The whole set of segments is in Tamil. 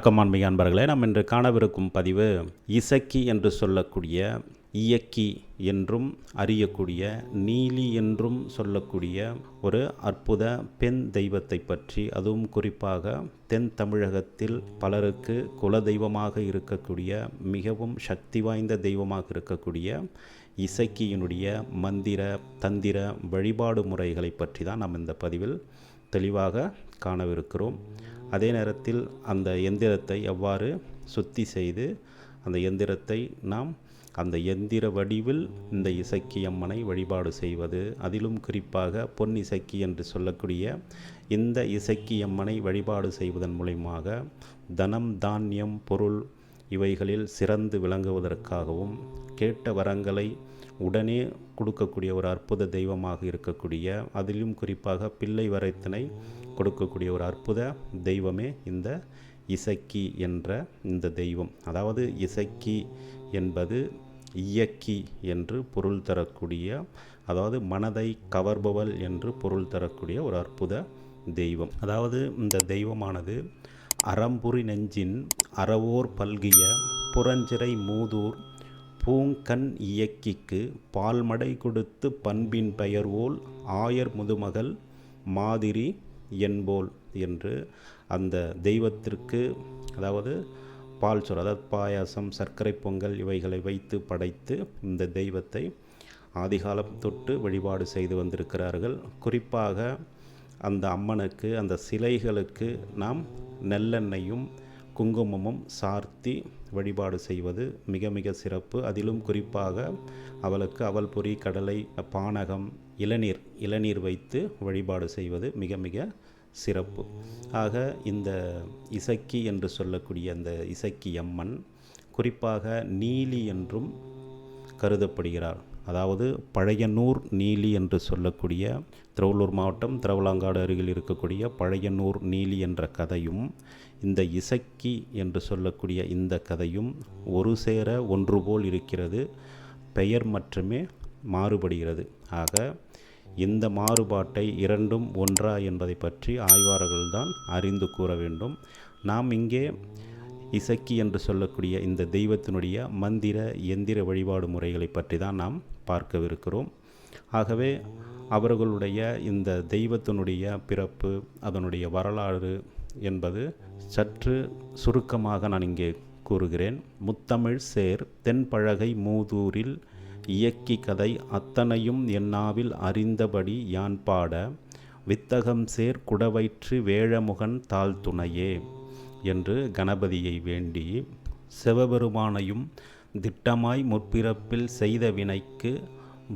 வணக்கம் ஆன்மீக அன்பர்களே நாம் இன்று காணவிருக்கும் பதிவு இசக்கி என்று சொல்லக்கூடிய இயக்கி என்றும் அறியக்கூடிய நீலி என்றும் சொல்லக்கூடிய ஒரு அற்புத பெண் தெய்வத்தை பற்றி அதுவும் குறிப்பாக தென் தமிழகத்தில் பலருக்கு குல தெய்வமாக இருக்கக்கூடிய மிகவும் சக்தி வாய்ந்த தெய்வமாக இருக்கக்கூடிய இசக்கியினுடைய மந்திர தந்திர வழிபாடு முறைகளை பற்றி தான் நாம் இந்த பதிவில் தெளிவாக காணவிருக்கிறோம். அதே நேரத்தில் அந்த எந்திரத்தை எவ்வாறு சுத்தி செய்து அந்த எந்திரத்தை நாம் அந்த எந்திர வடிவில் இந்த இசக்கி அம்மனை வழிபாடு செய்வது அதிலும் குறிப்பாக பொன் இசக்கி என்று சொல்லக்கூடிய இந்த இசக்கி அம்மனை வழிபாடு செய்வதன் மூலயமாக தனம் தானியம் பொருள் இவைகளில் சிறந்து விளங்குவதற்காகவும் கேட்ட வரங்களை உடனே கொடுக்கக்கூடிய ஒரு அற்புத தெய்வமாக இருக்கக்கூடிய அதிலும் குறிப்பாக பிள்ளை வரைத்தினை கொடுக்கக்கூடிய ஒரு அற்புத தெய்வமே இந்த இசக்கி என்ற இந்த தெய்வம். அதாவது இசக்கி என்பது இயக்கி என்று பொருள் தரக்கூடிய அதாவது மனதை கவர்பவள் என்று பொருள் தரக்கூடிய ஒரு அற்புத தெய்வம். அதாவது இந்த தெய்வமானது அறம்புரி நெஞ்சின் அறவோர் பல்கிய புறஞ்சிறை மூதூர் பூங்கண் இயக்கிக்கு பால்மடை கொடுத்து பண்பின் பெயர்வோல் ஆயர் முதுமகள் மாதிரி என்போல் என்று அந்த தெய்வத்திற்கு அதாவது பால் சோறு அதாவது பாயாசம் சர்க்கரை பொங்கல் இவைகளை வைத்து படைத்து இந்த தெய்வத்தை ஆதிகாலம் தொட்டு வழிபாடு செய்து வந்திருக்கிறார்கள். குறிப்பாக அந்த அம்மனுக்கு அந்த சிலைகளுக்கு நாம் நெல்லெண்ணையும் குங்குமமும் சார்த்தி வழிபாடு செய்வது மிக மிக சிறப்பு. அதிலும் குறிப்பாக அவளுக்கு அவல் பொறி கடலை பானகம் இளநீர் இளநீர் வைத்து வழிபாடு செய்வது மிக மிக சிறப்பு. ஆக இந்த இசக்கி என்று சொல்லக்கூடிய அந்த இசக்கி அம்மன் குறிப்பாக நீலி என்றும் கருதப்படுகிறார் அதாவது பழையனூர் நீலி என்று சொல்லக்கூடிய திருவள்ளூர் மாவட்டம் திருவலாங்காடு அருகில் இருக்கக்கூடிய பழையனூர் நீலி என்ற கதையும் இந்த இசக்கி என்று சொல்லக்கூடிய இந்த கதையும் ஒரு சேர ஒன்று போல் இருக்கிறது. பெயர் மட்டுமே மாறுபடுகிறது. ஆக இந்த மாறுபாட்டை இரண்டும் ஒன்றா என்பதை பற்றி ஆய்வாளர்கள்தான் அறிந்து கூற வேண்டும். நாம் இங்கே இசக்கி என்று சொல்லக்கூடிய இந்த தெய்வத்தினுடைய மந்திர எந்திர வழிபாடு முறைகளை பற்றி தான் நாம் பார்க்கவிருக்கிறோம். ஆகவே அவர்களுடைய இந்த தெய்வத்தினுடைய பிறப்பு அதனுடைய வரலாறு என்பது சற்று சுருக்கமாக நான் இங்கே கூறுகிறேன். முத்தமிழ் சேர் தென்பழகை மூதூரில் இயக்கி கதை அத்தனையும் என்னாவில் அறிந்தபடி யான் பாட வித்தகம் சேர் குடவயிற்று வேழமுகன் தாழ்துணையே என்று கணபதியை வேண்டி சிவபெருமானையும் திட்டமாய் முற்பிறப்பில் செய்த வினைக்கு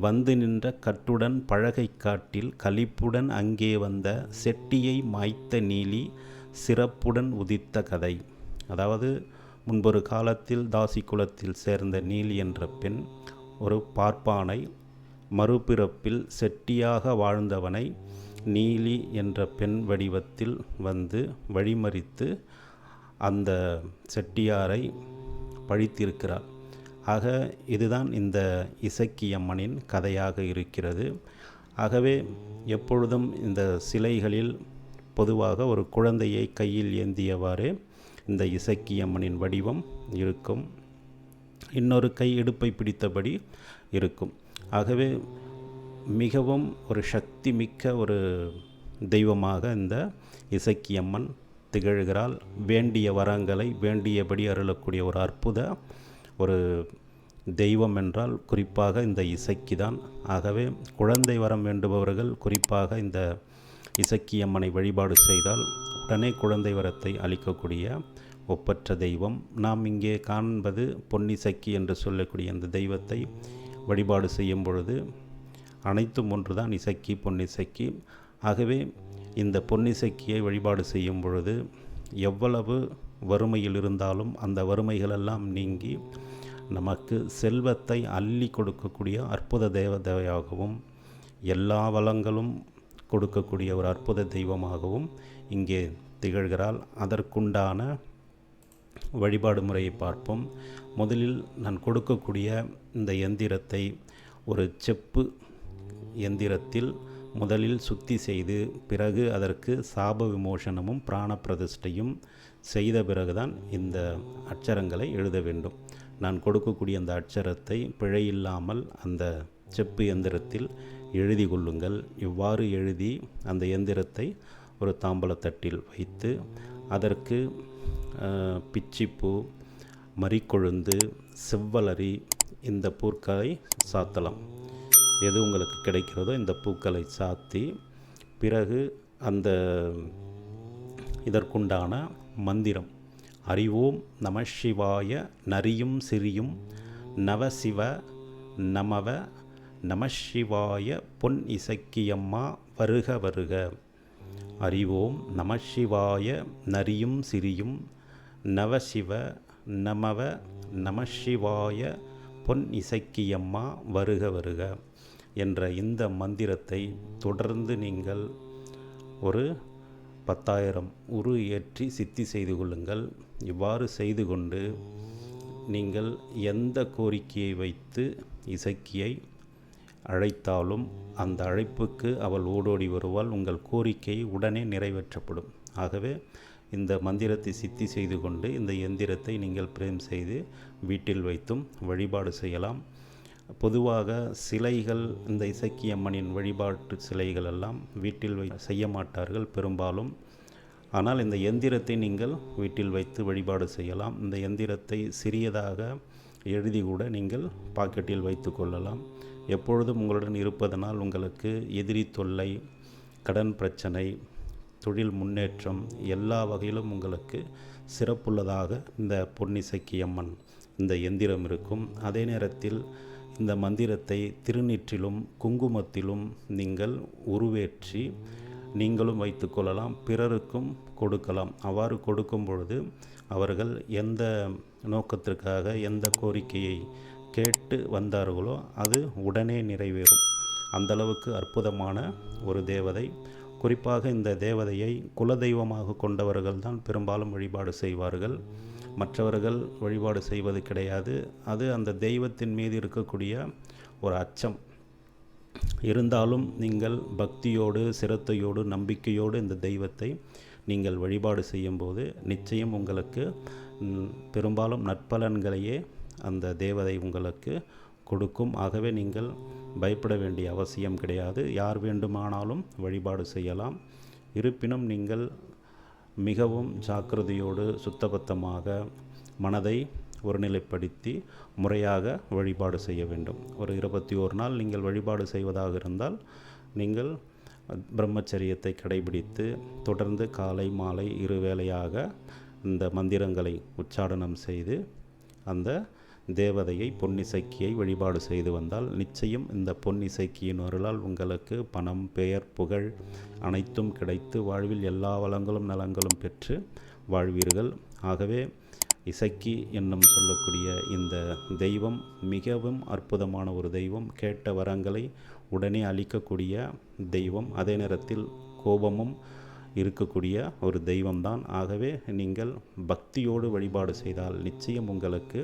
வந்து நின்ற கட்டுடன் பழகை காட்டில் கலிப்புடன் அங்கே வந்த செட்டியை மாய்த்த நீலி சிறப்புடன் உதித்த கதை. அதாவது முன்பொரு காலத்தில் தாசி குலத்தில் சேர்ந்த நீலி என்ற பெண் ஒரு பார்ப்பானை மறுபிறப்பில் செட்டியாக வாழ்ந்தவனை நீலி என்ற பெண் வடிவத்தில் வந்து வழிமறித்து அந்த செட்டியாரை பழித்திருக்கிறார். ஆக இதுதான் இந்த இசக்கியம்மனின் கதையாக இருக்கிறது. ஆகவே எப்பொழுதும் இந்த சிலைகளில் பொதுவாக ஒரு குழந்தையை கையில் ஏந்தியவாறு இந்த இசக்கியம்மனின் வடிவம் இருக்கும். இன்னொரு கை இடுப்பை பிடித்தபடி இருக்கும். ஆகவே மிகவும் ஒரு சக்தி மிக்க ஒரு தெய்வமாக இந்த இசக்கியம்மன் திகழ்கிறாள். வேண்டிய வரங்களை வேண்டியபடி அருளக்கூடிய ஒரு அற்புத ஒரு தெய்வம் என்றால் குறிப்பாக இந்த இசக்கி தான். ஆகவே குழந்தை வரம் வேண்டுபவர்கள் குறிப்பாக இந்த இசக்கியம்மனை வழிபாடு செய்தால் உடனே குழந்தை வரத்தை அளிக்கக்கூடிய ஒப்பற்ற தெய்வம். நாம் இங்கே காண்பது பொன்னிசக்கி என்று சொல்லக்கூடிய அந்த தெய்வத்தை வழிபாடு செய்யும் பொழுது அனைத்தும் ஒன்றுதான் இசக்கி பொன்னிசக்கி. ஆகவே இந்த பொன்னிசைக்கியை வழிபாடு செய்யும் பொழுது எவ்வளவு வறுமையில் இருந்தாலும் அந்த வறுமைகளெல்லாம் நீங்கி நமக்கு செல்வத்தை அள்ளி கொடுக்கக்கூடிய அற்புத தேவதையாகவும் எல்லா வளங்களும் கொடுக்கக்கூடிய ஒரு அற்புத தெய்வமாகவும் இங்கே திகழ்கிறாள். அதற்குண்டான வழிபாடு முறையை பார்ப்போம். முதலில் நான் கொடுக்கக்கூடிய இந்த எந்திரத்தை ஒரு செப்பு எந்திரத்தில் முதலில் சுத்தி செய்து பிறகு அதற்கு சாப விமோசனமும் பிராண பிரதிஷ்டையும் செய்த பிறகுதான் இந்த அட்சரங்களை எழுத வேண்டும். நான் கொடுக்கக்கூடிய அந்த அட்சரத்தை பிழையில்லாமல் அந்த செப்பு எந்திரத்தில் எழுதி கொள்ளுங்கள். இவ்வாறு எழுதி அந்த எந்திரத்தை ஒரு தாம்பலத்தட்டில் வைத்து அதற்கு பிச்சிப்பூ மறிக்கொழுந்து செவ்வலரி இந்த பூர்க்களை சாத்தலாம். எது உங்களுக்கு கிடைக்கிறதோ இந்த பூக்களை சாத்தி பிறகு அந்த இதற்குண்டான மந்திரம். அறிவோம் நம சிவாய நரியும் சிறியும் நவசிவ நமவ நமசிவாய பொன் இசக்கியம்மா வருக வருக. அறிவோம் நமசிவாய நரியும் சிறியும் நவசிவ நமவ நமசிவாய பொன் இசைக்கியம்மா வருக வருக என்ற இந்த மந்திரத்தை தொடர்ந்து நீங்கள் ஒரு பத்தாயிரம் உரு ஏற்றி சித்தி செய்து கொள்ளுங்கள். இவ்வாறு செய்து கொண்டு நீங்கள் எந்த கோரிக்கையை வைத்து இசக்கியை அழைத்தாலும் அந்த அழைப்புக்கு அவள் ஓடோடி வருவாள். உங்கள் கோரிக்கை உடனே நிறைவேற்றப்படும். ஆகவே இந்த மந்திரத்தை சித்தி செய்து கொண்டு இந்த எந்திரத்தை நீங்கள் பிரேம் செய்து வீட்டில் வைத்தும் வழிபாடு செய்யலாம். பொதுவாக சிலைகள் இந்த இசக்கியம்மனின் வழிபாட்டு சிலைகள் எல்லாம் வீட்டில் வை செய்ய மாட்டார்கள் பெரும்பாலும். ஆனால் இந்த எந்திரத்தை நீங்கள் வீட்டில் வைத்து வழிபாடு செய்யலாம். இந்த எந்திரத்தை சிறியதாக எழுதி கூட நீங்கள் பாக்கெட்டில் வைத்து கொள்ளலாம். எப்பொழுதும் உங்களுடன் இருப்பதனால் உங்களுக்கு எதிரி தொல்லை கடன் பிரச்சனை தொழில் முன்னேற்றம் எல்லா வகையிலும் உங்களுக்கு சிறப்புள்ளதாக இந்த பொன்னிசக்கி அம்மன் இந்த எந்திரம் இருக்கும். அதே நேரத்தில் இந்த மந்திரத்தை திருநீற்றிலும் குங்குமத்திலும் நீங்கள் உருவேற்றி நீங்களும் வைத்துக்கொள்ளலாம் பிறருக்கும் கொடுக்கலாம். அவ்வாறு கொடுக்கும் பொழுது அவர்கள் எந்த நோக்கத்திற்காக எந்த கோரிக்கையை கேட்டு வந்தார்களோ அது உடனே நிறைவேறும். அந்தளவுக்கு அற்புதமான ஒரு தேவதை குறிப்பாக இந்த தேவதையை குலதெய்வமாக கொண்டவர்கள் தான் பெரும்பாலும் வழிபாடு செய்வார்கள். மற்றவர்கள் வழிபாடு செய்வது கிடையாது. அது அந்த தெய்வத்தின் மீது இருக்கக்கூடிய ஒரு அச்சம். இருந்தாலும் நீங்கள் பக்தியோடு சிரத்தையோடு நம்பிக்கையோடு இந்த தெய்வத்தை நீங்கள் வழிபாடு செய்யும்போது நிச்சயம் உங்களுக்கு பெரும்பாலும் நற்பலன்களையே அந்த தேவதை உங்களுக்கு கொடுக்கும். ஆகவே நீங்கள் பயப்பட வேண்டிய அவசியம் கிடையாது. யார் வேண்டுமானாலும் வழிபாடு செய்யலாம். இருப்பினும் நீங்கள் மிகவும் ஜாக்கிரதையோடு சுத்தபத்தமாக மனதை ஒருநிலைப்படுத்தி முறையாக வழிபாடு செய்ய வேண்டும். ஒரு இருபத்தி ஒரு நாள் நீங்கள் வழிபாடு செய்வதாக இருந்தால் நீங்கள் பிரம்மச்சரியத்தை கடைபிடித்து தொடர்ந்து காலை மாலை இருவேளையாக இந்த மந்திரங்களை உச்சாடனம் செய்து அந்த தேவதையை பொன்னிசைக்கியை வழிபாடு செய்து வந்தால் நிச்சயம் இந்த பொன்னிசைக்கியின் அருளால் உங்களுக்கு பணம் பெயர் புகழ் அனைத்தும் கிடைத்து வாழ்வில் எல்லா வளங்களும் நலங்களும் பெற்று வாழ்வீர்கள். ஆகவே இசைக்கி என்னும் சொல்லக்கூடிய இந்த தெய்வம் மிகவும் அற்புதமான ஒரு தெய்வம். கேட்ட வரங்களை உடனே அளிக்கக்கூடிய தெய்வம். அதே நேரத்தில் கோபமும் இருக்கக்கூடிய ஒரு தெய்வம்தான். ஆகவே நீங்கள் பக்தியோடு வழிபாடு செய்தால் நிச்சயம் உங்களுக்கு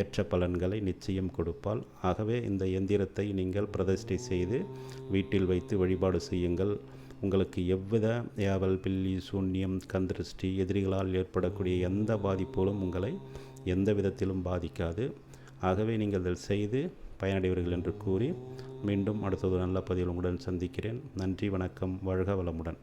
ஏற்ற பலன்களை நிச்சயம் கொடுப்பால் ஆகவே இந்த எந்திரத்தை நீங்கள் பிரதிஷ்டை செய்து வீட்டில் வைத்து வழிபாடு செய்யுங்கள். உங்களுக்கு எவ்வித ஏவல் பில்லி சூன்யம் கந்திருஷ்டி எதிரிகளால் ஏற்படக்கூடிய எந்த பாதிப்புகளும் உங்களை எந்த விதத்திலும் பாதிக்காது. ஆகவே நீங்கள் இதில் செய்து பயனடைவீர்கள் என்று கூறி மீண்டும் அடுத்தது நல்ல பதிவில் உங்களுடன் சந்திக்கிறேன். நன்றி வணக்கம் வாழ்க வளமுடன்.